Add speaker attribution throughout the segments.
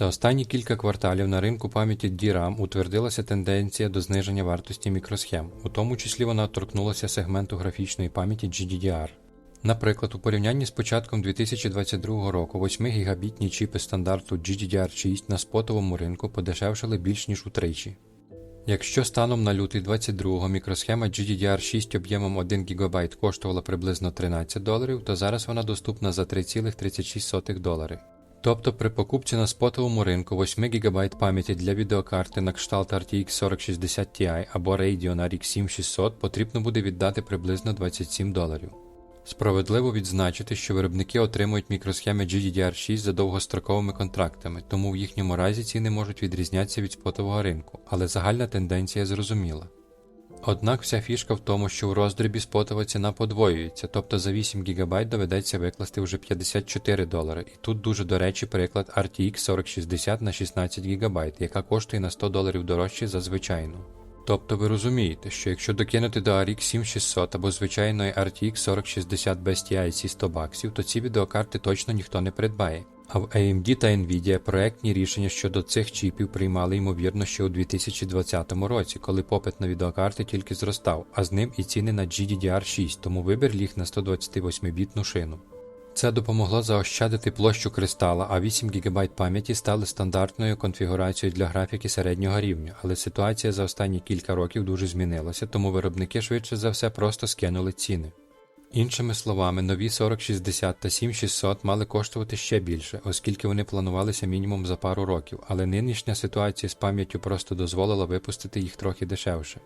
Speaker 1: За останні кілька кварталів на ринку пам'яті DRAM утвердилася тенденція до зниження вартості мікросхем, у тому числі вона торкнулася сегменту графічної пам'яті GDDR. Наприклад, у порівнянні з початком 2022 року 8-гігабітні чіпи стандарту GDDR6 на спотовому ринку подешевшили більш ніж утричі. Якщо станом на лютий 22 мікросхема GDDR6 об'ємом 1 ГБ коштувала приблизно 13 доларів, то зараз вона доступна за 3,36 долари. Тобто при покупці на спотовому ринку 8 ГБ пам'яті для відеокарти на кшталт RTX 4060 Ti або Radeon RX 7600 потрібно буде віддати приблизно 27 доларів. Справедливо відзначити, що виробники отримують мікросхеми GDDR6 за довгостроковими контрактами, тому в їхньому разі ціни можуть відрізнятися від спотового ринку, але загальна тенденція зрозуміла. Однак вся фішка в тому, що у роздрібі спотова ціна подвоюється, тобто за 8 ГБ доведеться викласти вже 54 долари, і тут дуже до речі приклад RTX 4060 на 16 ГБ, яка коштує на 100 доларів дорожче за звичайну. Тобто ви розумієте, що якщо докинути до RX 7600 або звичайної RTX 4060 без ці 100 баксів, то ці відеокарти точно ніхто не придбає. А в AMD та Nvidia проектні рішення щодо цих чіпів приймали ймовірно ще у 2020 році, коли попит на відеокарти тільки зростав, а з ним і ціни на GDDR6, тому вибір ліг на 128-бітну шину. Це допомогло заощадити площу кристала, а 8 ГБ пам'яті стали стандартною конфігурацією для графіки середнього рівня, але ситуація за останні кілька років дуже змінилася, тому виробники швидше за все просто скинули ціни. Іншими словами, нові 4060 та 7600 мали коштувати ще більше, оскільки вони планувалися мінімум за пару років, але нинішня ситуація з пам'яттю просто дозволила випустити їх трохи дешевше.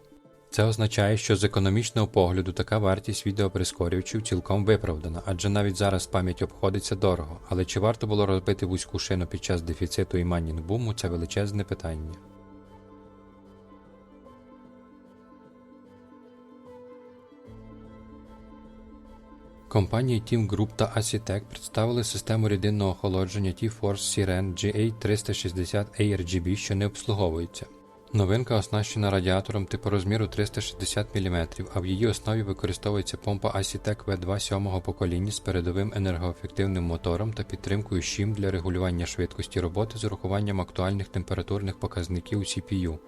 Speaker 1: Це означає, що з економічного погляду така вартість відеоприскорювачів цілком виправдана, адже навіть зараз пам'ять обходиться дорого, але чи варто було розбити вузьку шину під час дефіциту і майнінг-буму – це величезне питання. Компанії Team Group та Acitec представили систему рідинного охолодження T-Force Siren GA360 ARGB, що не обслуговується. Новинка оснащена радіатором типу розміру 360 мм, а в її основі використовується помпа Acitec V2 7 покоління з передовим енергоефективним мотором та підтримкою щим для регулювання швидкості роботи з урахуванням актуальних температурних показників CPU.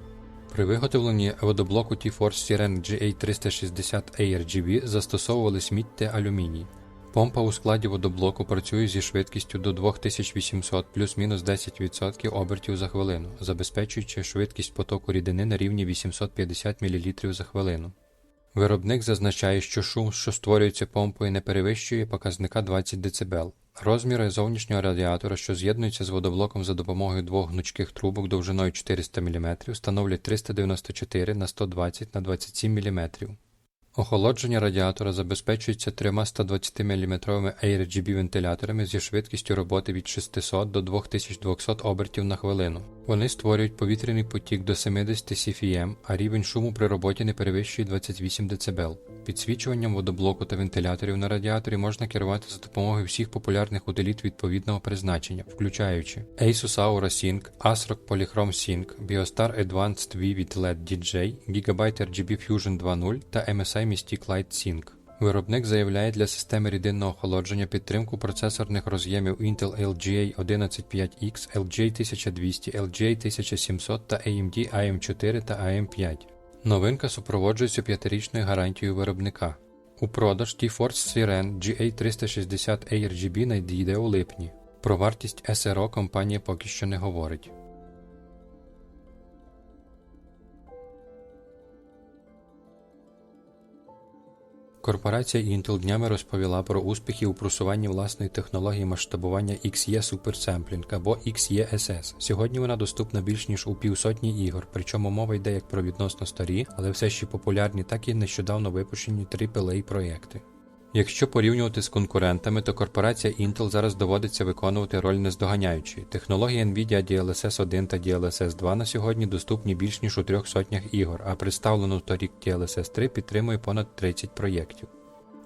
Speaker 1: При виготовленні водоблоку T-Force Siren GA360 ARGB застосовувались мідь та алюміній. Помпа у складі водоблоку працює зі швидкістю до 2800 плюс-мінус 10% обертів за хвилину, забезпечуючи швидкість потоку рідини на рівні 850 мл за хвилину. Виробник зазначає, що шум, що створюється помпою, не перевищує показника 20 дБ. Розміри зовнішнього радіатора, що з'єднуються з водоблоком за допомогою двох гнучких трубок довжиною 400 мм, становлять 394 на 120 на 27 мм. Охолодження радіатора забезпечується трьома 120 мм ARGB вентиляторами зі швидкістю роботи від 600 до 2200 обертів на хвилину. Вони створюють повітряний потік до 70 CFM, а рівень шуму при роботі не перевищує 28 дБ. Підсвічуванням водоблоку та вентиляторів на радіаторі можна керувати за допомогою всіх популярних утиліт відповідного призначення, включаючи Asus Aura Sync, ASRock Polychrome Sync, Biostar Advanced Vivid LED DJ, Gigabyte RGB Fusion 2.0 та MSI Mystic Light Sync. Виробник заявляє для системи рідинного охолодження підтримку процесорних роз'ємів Intel LGA 115X, LGA 1200, LGA 1700 та AMD AM4 та AM5. Новинка супроводжується п'ятирічною гарантією виробника. У продаж T-Force Siren GA360 ARGB надійде у липні. Про вартість SRO компанія поки що не говорить. Корпорація Intel днями розповіла про успіхи у просуванні власної технології масштабування XE Supersampling або XESS. Сьогодні вона доступна більш ніж у півсотні ігор, причому мова йде як про відносно старі, але все ще популярні, так і нещодавно випущені AAA проєкти. Якщо порівнювати з конкурентами, то корпорація Intel зараз доводиться виконувати роль нездоганяючої. Технології Nvidia DLSS 1 та DLSS 2 на сьогодні доступні більш ніж у трьох сотнях ігор, а представлену торік DLSS 3 підтримує понад 30 проєктів.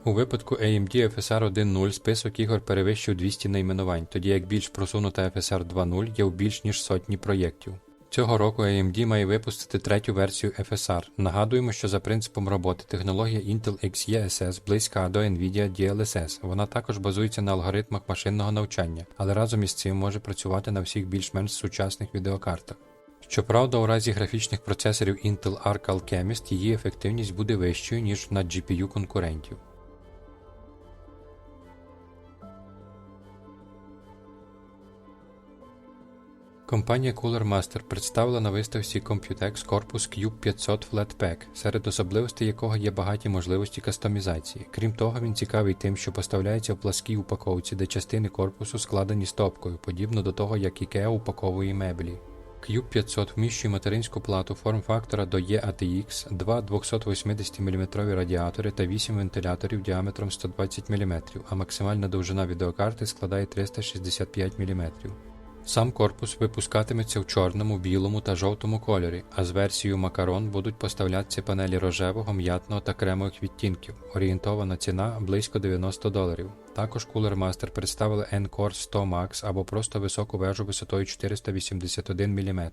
Speaker 1: У випадку AMD FSR 1.0 список ігор перевищив 200 найменувань, тоді як більш просунута FSR 2.0 є у більш ніж сотні проєктів. Цього року AMD має випустити третю версію FSR. Нагадуємо, що за принципом роботи технологія Intel XeSS близька до NVIDIA DLSS. Вона також базується на алгоритмах машинного навчання, але разом із цим може працювати на всіх більш-менш сучасних відеокартах. Щоправда, у разі графічних процесорів Intel Arc Alchemist її ефективність буде вищою, ніж на GPU конкурентів. Компанія Cooler Master представила на виставці Computex корпус Cube 500 Flatpak, серед особливостей якого є багаті можливості кастомізації. Крім того, він цікавий тим, що поставляється в пласкій упаковці, де частини корпусу складені стопкою, подібно до того, як IKEA упаковує меблі. Cube 500 вміщує материнську плату форм-фактора до EATX, два 280 мм радіатори та 8 вентиляторів діаметром 120 мм, а максимальна довжина відеокарти складає 365 мм. Сам корпус випускатиметься в чорному, білому та жовтому кольорі, а з версією Макарон будуть поставлятися панелі рожевого, м'ятного та кремових відтінків. Орієнтована ціна близько 90 доларів. Також Cooler Master представили N-Core 100 Max або просто високу вежу висотою 481 мм.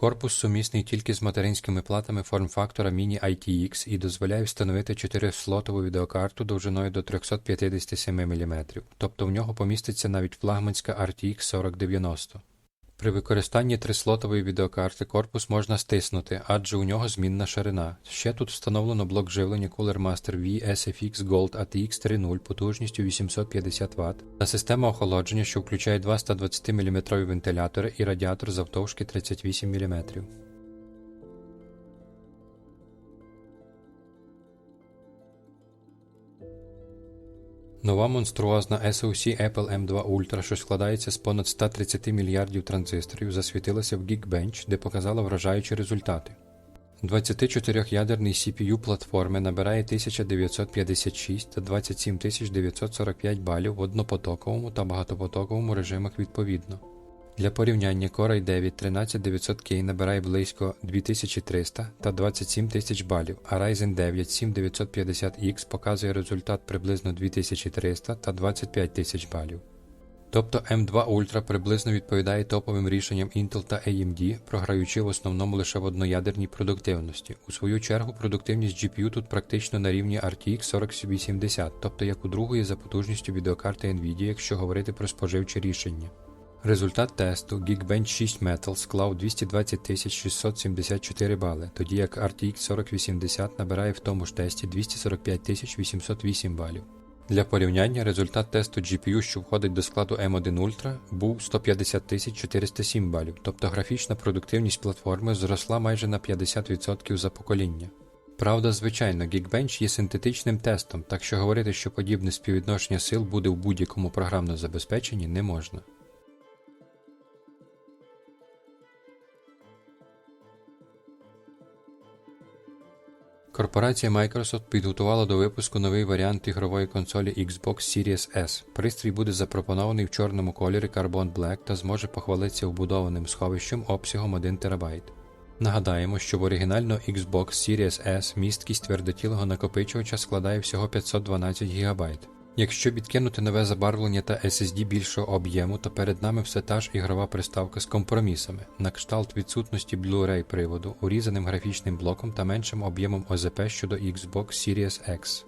Speaker 1: Корпус сумісний тільки з материнськими платами форм-фактора Mini ITX і дозволяє встановити 4-слотову відеокарту довжиною до 357 мм, тобто в нього поміститься навіть флагманська RTX 4090. При використанні трислотової відеокарти корпус можна стиснути, адже у нього змінна ширина. Ще тут встановлено блок живлення Cooler Master V SFX Gold ATX 3.0 потужністю 850 Вт та система охолодження, що включає два 120 мм вентилятори і радіатор завтовшки 38 мм. Нова монструозна SoC Apple M2 Ultra, що складається з понад 130 мільярдів транзисторів, засвітилася в Geekbench, де показала вражаючі результати. 24-ядерний CPU платформи набирає 1956 та 27945 балів в однопотоковому та багатопотоковому режимах відповідно. Для порівняння Core i9 13900K набирає близько 2300 та 27 тисяч балів, а Ryzen 9 7950X показує результат приблизно 2300 та 25 тисяч балів. Тобто M2 Ultra приблизно відповідає топовим рішенням Intel та AMD, програючи в основному лише в одноядерній продуктивності. У свою чергу продуктивність GPU тут практично на рівні RTX 4080, тобто як у другої за потужністю відеокарти Nvidia, якщо говорити про споживче рішення. Результат тесту Geekbench 6 Metal склав 220 674 бали, тоді як RTX 4080 набирає в тому ж тесті 245 808 балів. Для порівняння результат тесту GPU, що входить до складу M1 Ultra, був 150 407 балів, тобто графічна продуктивність платформи зросла майже на 50% за покоління. Правда, звичайно, Geekbench є синтетичним тестом, так що говорити, що подібне співвідношення сил буде в будь-якому програмному забезпеченні не можна. Корпорація Microsoft підготувала до випуску новий варіант ігрової консолі Xbox Series S. Пристрій буде запропонований в чорному кольорі Carbon Black та зможе похвалитися вбудованим сховищем обсягом 1 ТБ. Нагадаємо, що в оригінального Xbox Series S місткість твердотілого накопичувача складає всього 512 ГБ. Якщо відкинути нове забарвлення та SSD більшого об'єму, то перед нами все та ж ігрова приставка з компромісами, на кшталт відсутності Blu-ray приводу, урізаним графічним блоком та меншим об'ємом ОЗП щодо Xbox Series X.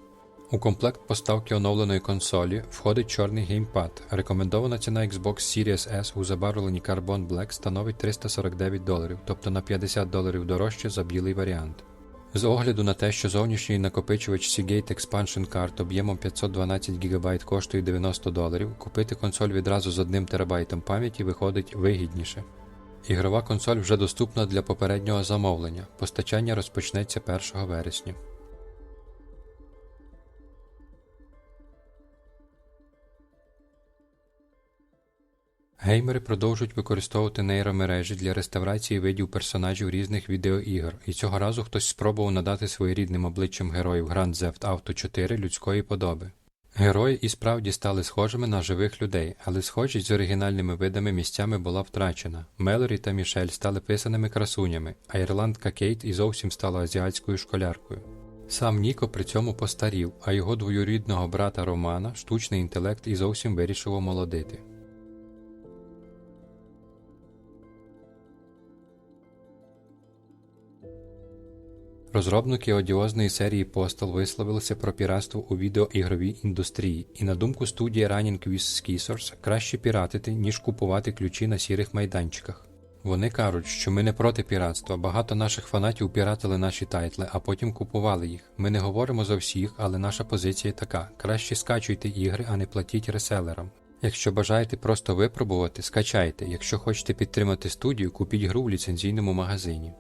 Speaker 1: У комплект поставки оновленої консолі входить чорний геймпад. Рекомендована ціна Xbox Series S у забарвленні Carbon Black становить 349 доларів, тобто на 50 доларів дорожче за білий варіант. З огляду на те, що зовнішній накопичувач Seagate Expansion Card об'ємом 512 ГБ коштує 90 доларів, купити консоль відразу з 1 ТБ пам'яті виходить вигідніше. Ігрова консоль вже доступна для попереднього замовлення. Постачання розпочнеться 1 вересня. Геймери продовжують використовувати нейромережі для реставрації видів персонажів різних відеоігр, і цього разу хтось спробував надати своєрідним обличчям героїв Grand Theft Auto 4 людської подоби. Герої і справді стали схожими на живих людей, але схожість з оригінальними видами місцями була втрачена. Мелорі та Мішель стали писаними красунями, а ірландка Кейт і зовсім стала азіатською школяркою. Сам Ніко при цьому постарів, а його двоюрідного брата Романа штучний інтелект і зовсім вирішив омолодити. Розробники одіозної серії Postal висловилися про піратство у відеоігровій індустрії, і на думку студії Running with Skisors, краще піратити, ніж купувати ключі на сірих майданчиках. Вони кажуть, що ми не проти піратства. Багато наших фанатів піратили наші тайтли, а потім купували їх. Ми не говоримо за всіх, але наша позиція така: краще скачуйте ігри, а не платіть реселерам. Якщо бажаєте просто випробувати, скачайте. Якщо хочете підтримати студію, купіть гру в ліцензійному магазині.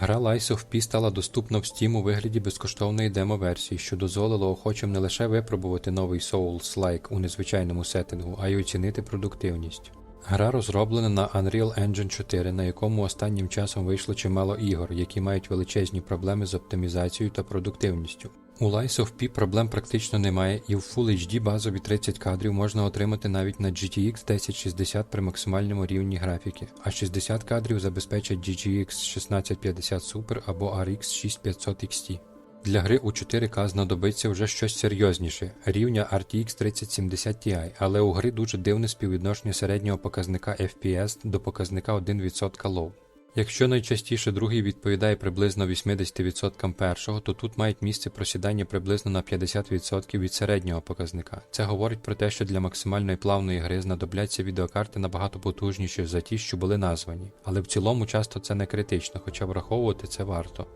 Speaker 1: Гра Lies of P стала доступна в Steam у вигляді безкоштовної демо-версії, що дозволило охочим не лише випробувати новий Souls-like у незвичайному сеттингу, а й оцінити продуктивність. Гра розроблена на Unreal Engine 4, на якому останнім часом вийшло чимало ігор, які мають величезні проблеми з оптимізацією та продуктивністю. У Lies of P проблем практично немає, і в Full HD базові 30 кадрів можна отримати навіть на GTX 1060 при максимальному рівні графіки, а 60 кадрів забезпечать GTX 1650 Super або RX 6500 XT. Для гри у 4К знадобиться вже щось серйозніше, рівня RTX 3070 Ti, але у гри дуже дивне співвідношення середнього показника FPS до показника 1% low. Якщо найчастіше другий відповідає приблизно 80% першого, то тут мають місце просідання приблизно на 50% від середнього показника. Це говорить про те, що для максимальної плавної гри знадобляться відеокарти набагато потужніші за ті, що були названі, але в цілому часто це не критично, хоча враховувати це варто.